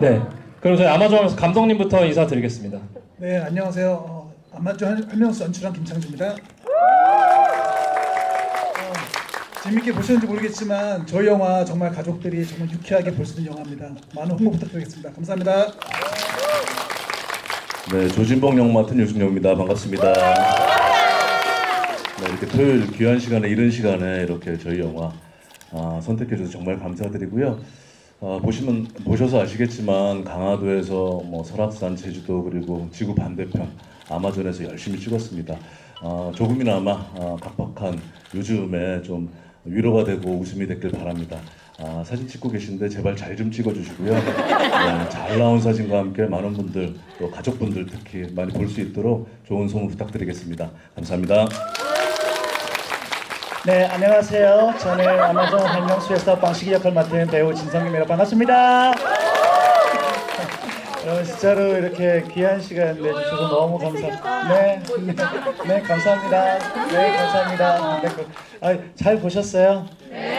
네. 그럼 저희 아마존에서 감독님부터 인사드리겠습니다. 네, 안녕하세요. 어, 아마존 한- 한명수 연출한 김창주입니다. 어, 재밌게 보셨는지 모르겠지만 저희 영화 정말 가족들이 정말 유쾌하게 볼 수 있는 영화입니다. 많은 홍보 부탁드리겠습니다. 감사합니다. 네, 조진봉 역 맡은 유승용입니다. 반갑습니다. 네, 이렇게 토요일 귀한 시간에 이른 시간에 이렇게 저희 영화 아, 선택해 주셔서 정말 감사드리고요. 아, 보시면 보셔서 아시겠지만 강화도에서 뭐 설악산, 제주도 그리고 지구 반대편 아마존에서 열심히 찍었습니다. 아, 조금이나마 아, 각박한 요즘에 좀 위로가 되고 웃음이 됐길 바랍니다. 아, 사진 찍고 계신데 제발 잘 좀 찍어주시고요. 네, 잘 나온 사진과 함께 많은 분들 또 가족분들 특히 많이 볼 수 있도록 좋은 소문 부탁드리겠습니다. 감사합니다. 네, 안녕하세요. 저는 아마존 한명수에서 방식이 역할 맡은 배우 진성입니다. 반갑습니다. 여러분 진짜로 이렇게 귀한 시간 내주셔서 너무 감사. 네, 네, 네, 감사합니다. 네, 감사합니다. 네, 그, 아, 잘 보셨어요? 네.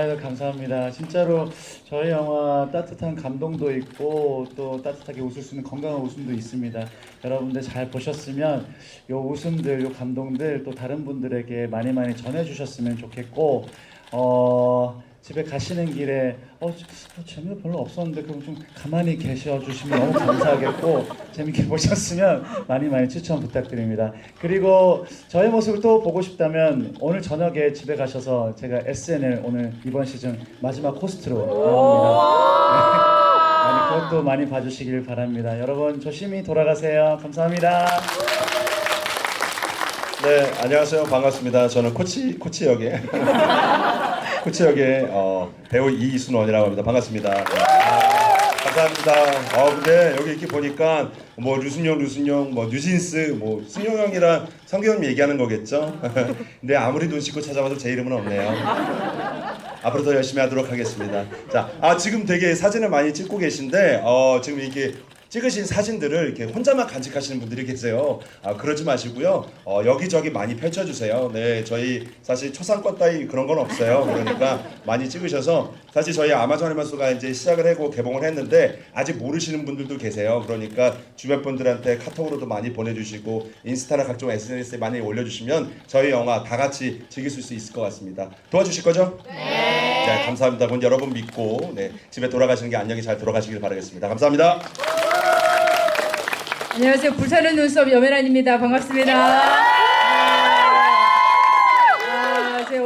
아유, 감사합니다. 진짜로 저희 영화 따뜻한 감동도 있고 또 따뜻하게 웃을 수 있는 건강한 웃음도 있습니다. 여러분들 잘 보셨으면 요 웃음들, 요 감동들 또 다른 분들에게 많이 많이 전해주셨으면 좋겠고 어. 집에 가시는 길에 어, 저- 어, 재미가 별로 없었는데 그럼 좀 가만히 계셔 주시면 너무 감사하겠고 재밌게 보셨으면 많이 많이 추천 부탁드립니다. 그리고 저의 모습을 또 보고 싶다면 오늘 저녁에 집에 가셔서 제가 SNL 오늘 이번 시즌 마지막 호스트로 나옵니다. 많이 그것도 많이 봐주시길 바랍니다. 여러분 조심히 돌아가세요. 감사합니다. 네, 안녕하세요. 반갑습니다. 저는 코치 코치 역의 코치 역의 어, 배우 이순원이라고 합니다. 반갑습니다. 네. 아, 감사합니다. 어, 근데 여기 이렇게 보니까 뭐 류순영, 류순영, 뭐 뉴진스, 뭐 승용 형이랑 성경 형 얘기하는 거겠죠? 근데 아무리 눈 씻고 찾아봐도 제 이름은 없네요. 앞으로 더 열심히 하도록 하겠습니다. 자, 아 지금 되게 사진을 많이 찍고 계신데 어 지금 이게 찍으신 사진들을 이렇게 혼자만 간직하시는 분들이 계세요. 아 그러지 마시고요. 어 여기저기 많이 펼쳐주세요. 네, 저희 사실 초상권 따위 그런 건 없어요. 그러니까 많이 찍으셔서 사실 저희 아마존 해마수가 이제 시작을 하고 개봉을 했는데 아직 모르시는 분들도 계세요. 그러니까 주변 분들한테 카톡으로도 많이 보내주시고 인스타나 각종 SNS에 많이 올려주시면 저희 영화 다 같이 즐길 수 있을 것 같습니다. 도와주실 거죠? 네. 자, 감사합니다. 여러분 믿고 네, 집에 돌아가시는 게 안녕히 잘 돌아가시길 바라겠습니다. 감사합니다. 안녕하세요. 부산의 눈썹 여메란입니다. 반갑습니다.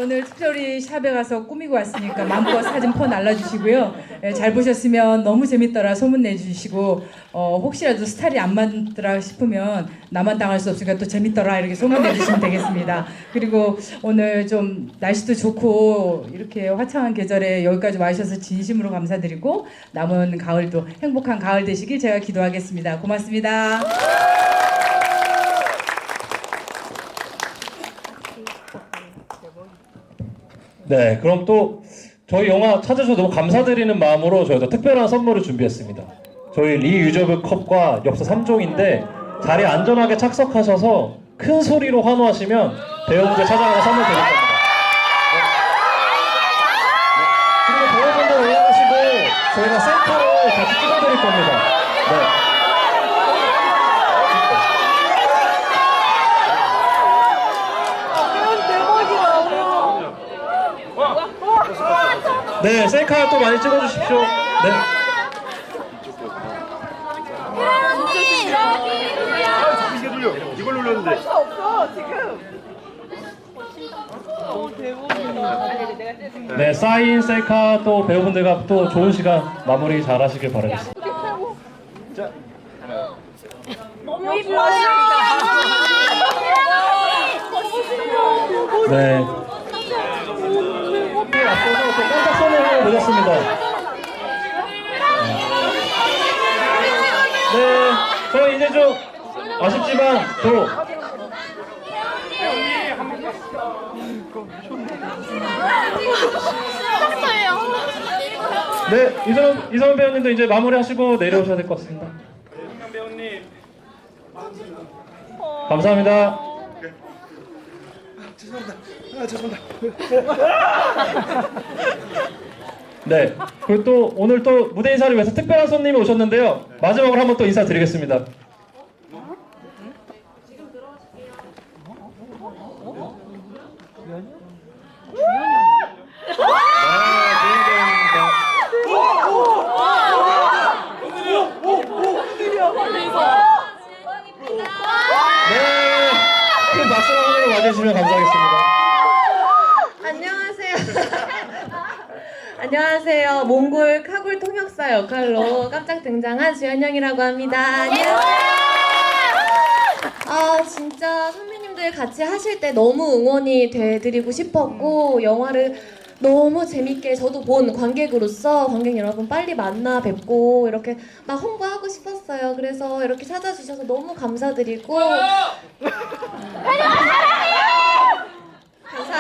오늘 특별히 샵에 가서 꾸미고 왔으니까 마음껏 사진 퍼 날라주시고요. 예, 잘 보셨으면 너무 재밌더라 소문 내주시고 어, 혹시라도 스타일이 안 맞더라 싶으면 나만 당할 수 없으니까 또 재밌더라 이렇게 소문 내주시면 되겠습니다. 그리고 오늘 좀 날씨도 좋고 이렇게 화창한 계절에 여기까지 와주셔서 진심으로 감사드리고 남은 가을도 행복한 가을 되시길 제가 기도하겠습니다. 고맙습니다. 네. 그럼 또 저희 영화 찾아주셔서 너무 감사드리는 마음으로 저희가 특별한 선물을 준비했습니다. 저희 리 유저브 컵과 엽서 3종인데 자리에 안전하게 착석하셔서 큰 소리로 환호하시면 배우분들 찾아가서 선물 드릴 겁니다. 네. 그리고 배우분들 올라가시고 저희가 셀카를 같이 찍어드릴 겁니다. 네, 셀카 또 많이 찍어주십시오. 네. 네, 사인 셀카 또 배우분들과 또 좋은 시간 마무리 잘 하시길 바라겠습니다. 네. 앞서서 또 깜짝 선물을 보셨습니다. 네, 저희 이제 좀 아쉽지만 또 네, 이선 이선 배우님도 이제 마무리하시고 내려오셔야 될 것 같습니다. 배우님. 감사합니다. 아 죄송합니다. 네. 그리고 또 오늘 또 무대 인사를 위해서 특별한 손님이 오셨는데요. 마지막으로 한번 또 인사드리겠습니다. 네. 맞아주시면 감사하겠습니다. 안녕하세요. 안녕하세요. 몽골 카굴 통역사 역할로 깜짝 등장한 주현영이라고 합니다. 안녕하세요. 아 진짜 선배님들 같이 하실 때 너무 응원이 돼드리고 싶었고 영화를 너무 재밌게 저도 본 관객으로서 관객 여러분 빨리 만나 뵙고 이렇게 막 홍보하고 싶었어요. 그래서 이렇게 찾아주셔서 너무 감사드리고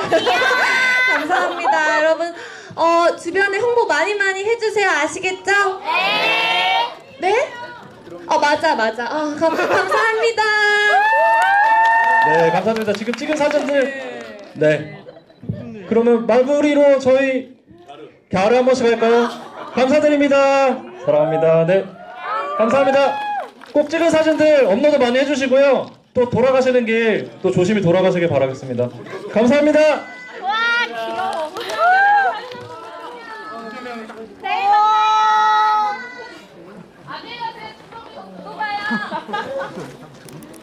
감사합니다. 감사합니다. 여러분, 어, 주변에 홍보 많이 많이 해주세요. 아시겠죠? 네. 네? 어, 맞아, 맞아. 아, 감, 감사합니다. 네, 감사합니다. 지금 찍은 사진들. 네. 그러면 마무리로 저희 갸르 한 번씩 할까요? 감사드립니다. 사랑합니다. 네. 감사합니다. 꼭 찍은 사진들 업로드 많이 해주시고요. 또 돌아가시는 길 또 조심히 돌아가시길 바라겠습니다. 감사합니다. 안녕히 가세요. 또 봐요.